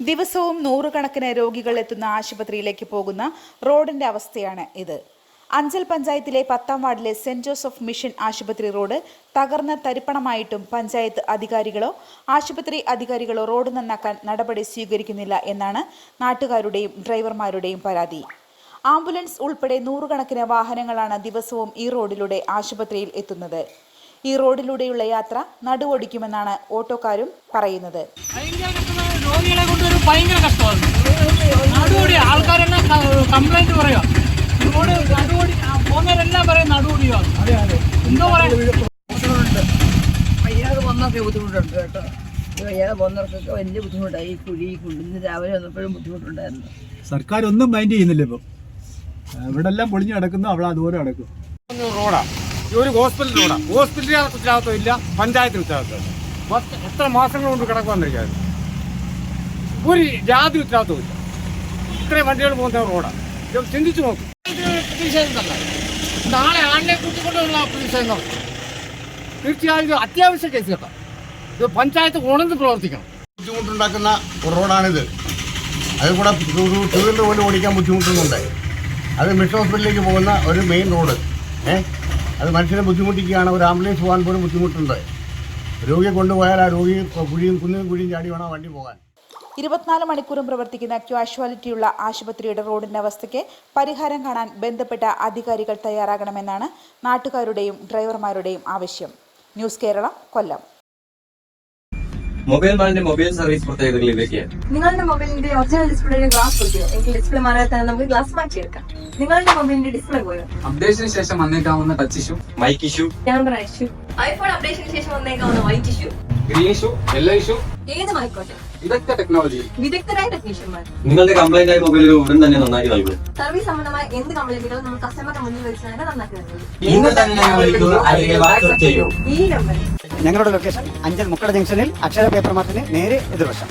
ദിവസവും നൂറുകണക്കിന് രോഗികൾ എത്തുന്ന ആശുപത്രിയിലേക്ക് പോകുന്ന റോഡിന്റെ അവസ്ഥയാണ് ഇത്. അഞ്ചൽ പഞ്ചായത്തിലെ പത്താം വാർഡിലെ സെന്റ് ജോസഫ് മിഷൻ ആശുപത്രി റോഡ് തകർന്ന തരിപ്പണമായിട്ടും പഞ്ചായത്ത് അധികാരികളോ ആശുപത്രി അധികാരികളോ റോഡ് നന്നാക്കാൻ നടപടി സ്വീകരിക്കുന്നില്ല എന്നാണ് നാട്ടുകാരുടെയും ഡ്രൈവർമാരുടെയും പരാതി. ആംബുലൻസ് ഉൾപ്പെടെ നൂറുകണക്കിന് വാഹനങ്ങളാണ് ദിവസവും ഈ റോഡിലൂടെ ആശുപത്രിയിൽ എത്തുന്നത്. ഈ റോഡിലൂടെയുള്ള യാത്ര നടുവൊടിക്കുമെന്നാണ് ഓട്ടോക്കാരും പറയുന്നത്. ഭയങ്കര കഷ്ടമാണ്. നടുവടി ആൾക്കാരെല്ലാം കംപ്ലൈന്റ് പറയുക റോഡ് നടുപടി പോകുന്നവരെല്ലാം പറയും നടുപടിയോ എന്തോ പറയാ. ബുദ്ധിമുട്ടുണ്ട്. വയ്യാതെ വന്നൊക്കെ ബുദ്ധിമുട്ടുണ്ട് കേട്ടോ. ഈ വയ്യാതെ പോകുന്നവർക്കൊക്കെ വലിയ ബുദ്ധിമുട്ടായി. ഈ കുഴി കുണ്ടിന്ന് രാവിലെ വന്നപ്പോഴും ബുദ്ധിമുട്ടുണ്ടായിരുന്നു. സർക്കാർ ഒന്നും മൈൻഡ് ചെയ്യുന്നില്ല ഇപ്പം. ഇവിടെ എല്ലാം പൊളിഞ്ഞു കിടക്കുന്നു അവിടെ അതുപോലെ കിടക്കും. ഹോസ്പിറ്റലിന്റെ ഒരു ഹോസ്പിറ്റൽ ഹോസ്പിറ്റലിന് ഉത്തരവാദിത്വം ഇല്ല പഞ്ചായത്തിന് ഉത്തരവാദിത്വം എത്ര മാസങ്ങൾ കൊണ്ട് കിടക്കുവന്നിരിക്കുന്നത് ഒരു ജാതി ഉത്തരവാദിത്വമില്ല ഇത്രയും വണ്ടികൾ പോകുന്ന റോഡാണ് ഇത് ചിന്തിച്ചു നോക്കും. നാളെ ആളിനെ കൂട്ടിക്കൊണ്ടുള്ള പ്രതിഷേധം തീർച്ചയായും അത്യാവശ്യ കേസ് കേട്ടോ ഇത് പഞ്ചായത്ത് ഉണർന്ന് പ്രവർത്തിക്കണം. ബുദ്ധിമുട്ടുണ്ടാക്കുന്ന റോഡാണിത്. അതിൽ കൂടെ ടൂ വീലർ പോലും ഓടിക്കാൻ ബുദ്ധിമുട്ടുന്നുണ്ട് അത് മിഷൻ ഹോസ്പിറ്റലിലേക്ക് പോകുന്ന ഒരു മെയിൻ റോഡ് ഏ? അത് മനുഷ്യനെ ബുദ്ധിമുട്ടിക്കുകയാണ്. ഒരു ആംബുലൻസ് പോകാൻ പോലും ബുദ്ധിമുട്ടുണ്ട്. രോഗിയെ കൊണ്ടുപോയാൽ ആ രോഗിയും കുഴിയും കുന്നിനും കുഴിയും ചാടി വേണം വണ്ടി പോകാൻ. ഇരുപത്തിനാല് മണിക്കൂറും പ്രവർത്തിക്കുന്ന ക്യാഷ്വാലിറ്റിയുള്ള ആശുപത്രിയുടെ റോഡിന്റെ അവസ്ഥയ്ക്ക് പരിഹാരം കാണാൻ ബന്ധപ്പെട്ട അധികാരികൾ തയ്യാറാകണമെന്നാണ് നാട്ടുകാരുടെയും ഡ്രൈവർമാരുടെയും ആവശ്യം. ന്യൂസ് കേരള കൊല്ലം. മൊബൈൽ മാളിന്റെ മൊബൈൽ സർവീസ് പ്രത്യേകതകളിലേക്ക്. നിങ്ങളുടെ മൊബൈലിന്റെ ഒറിജിനൽ ഡിസ്പ്ലേയുടെ ഗ്ലാസ് പൊട്ടിയോ? എങ്കിൽ ഡിസ്പ്ലേ മാറാതെ തന്നെ നമുക്ക് ഗ്ലാസ് മാറ്റിയെടുക്കാം. നിങ്ങളുടെ മൊബൈലിന്റെ ഡിസ്പ്ലേ പോയോ? അപ്ഡേഷന് ശേഷം വന്നേക്കാവുന്ന touch issue mic issue camera issue iPhone അപ്ഡേഷന് ശേഷം വന്നേക്കാവുന്ന white issue green issue yellow issue ഏതുമായിക്കോട്ടെ ഇതൊക്കെ ടെക്നോളജി വിദഗ്ധരായ ടെക്നീഷ്യന്മാർ നിങ്ങളുടെ കംപ്ലൈന്റ് ആയ മൊബൈലുകൾ ഉടൻ തന്നെ നന്നാക്കി നൽകും സർവീസ് സംബന്ധമായ എന്ത് കംപ്ലൈന്റുകളും നമ്മൾ കസ്റ്റമറുടെ മുന്നിൽ വെച്ച് തന്നെ നന്നാക്കി നൽകും. ഇന്ന് തന്നെ വിളിക്കൂ അല്ലെങ്കിൽ വാട്സ്ആപ്പ് ചെയ്യൂ. ഈ നമ്പർ ഞങ്ങളുടെ ലൊക്കേഷൻ അഞ്ചൽ മുക്കട ജംഗ്ഷനിൽ അക്ഷര പേപ്പർ മാർട്ടിന് നേരെ എതിർവശം.